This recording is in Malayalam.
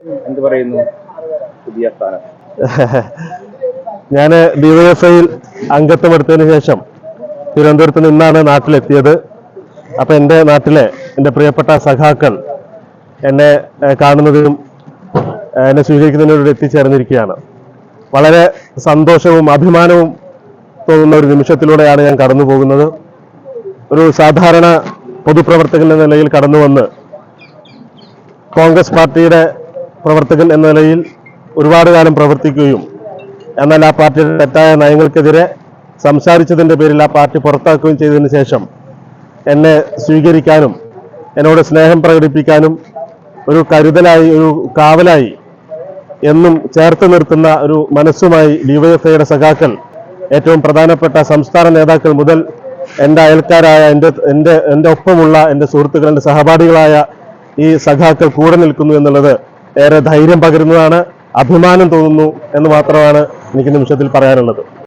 എന്ത് പറയുന്നു? പുതിയ സ്ഥാനം. ഞാൻ ഡിവൈഎഫ്ഐയിൽ അംഗത്വം എടുത്തതിന് ശേഷം തിരുവനന്തപുരത്ത് നിന്നാണ് നാട്ടിലെത്തിയത്. അപ്പം എന്റെ നാട്ടിലെ എന്റെ പ്രിയപ്പെട്ട സഖാക്കൾ എന്നെ കാണുന്നതിനും എന്നെ സ്വീകരിക്കുന്നതിനോട് എത്തിച്ചേർന്നിരിക്കുകയാണ്. വളരെ സന്തോഷവും അഭിമാനവും തോന്നുന്ന ഒരു നിമിഷത്തിലൂടെയാണ് ഞാൻ കടന്നു പോകുന്നത്. ഒരു സാധാരണ പൊതുപ്രവർത്തകൻ നിലയിൽ കടന്നു വന്ന് കോൺഗ്രസ് പാർട്ടിയുടെ പ്രവർത്തകൻ എന്ന നിലയിൽ ഒരുപാട് കാലം പ്രവർത്തിക്കുകയും എന്നാൽ ആ പാർട്ടിയുടെ തെറ്റായ നയങ്ങൾക്കെതിരെ സംസാരിച്ചതിന്റെ പേരിൽ ആ പാർട്ടി പുറത്താക്കുകയും ചെയ്തതിന് ശേഷം എന്നെ സ്വീകരിക്കാനും എന്നോട് സ്നേഹം പ്രകടിപ്പിക്കാനും ഒരു കരുതലായി ഒരു കാവലായി എന്നും ചേർത്ത് നിർത്തുന്ന ഒരു മനസ്സുമായി ഡിവൈഎഫ്ഐയുടെ സഖാക്കൾ ഏറ്റവും പ്രധാനപ്പെട്ട സംസ്ഥാന നേതാക്കൾ മുതൽ എന്റെ അയൽക്കാരായ എന്റെ എന്റെ എന്റെ ഒപ്പമുള്ള എന്റെ സുഹൃത്തുക്കൾ എന്റെ സഹപാഠികളായ ഈ സഖാക്കൾ കൂടെ നിൽക്കുന്നു എന്നുള്ളത് ഏറെ ധൈര്യം പകരുന്നതാണ് അഭിമാനം തോന്നുന്നു എന്ന് മാത്രമാണ് എനിക്ക് നിമിഷത്തിൽ പറയാനുള്ളത്.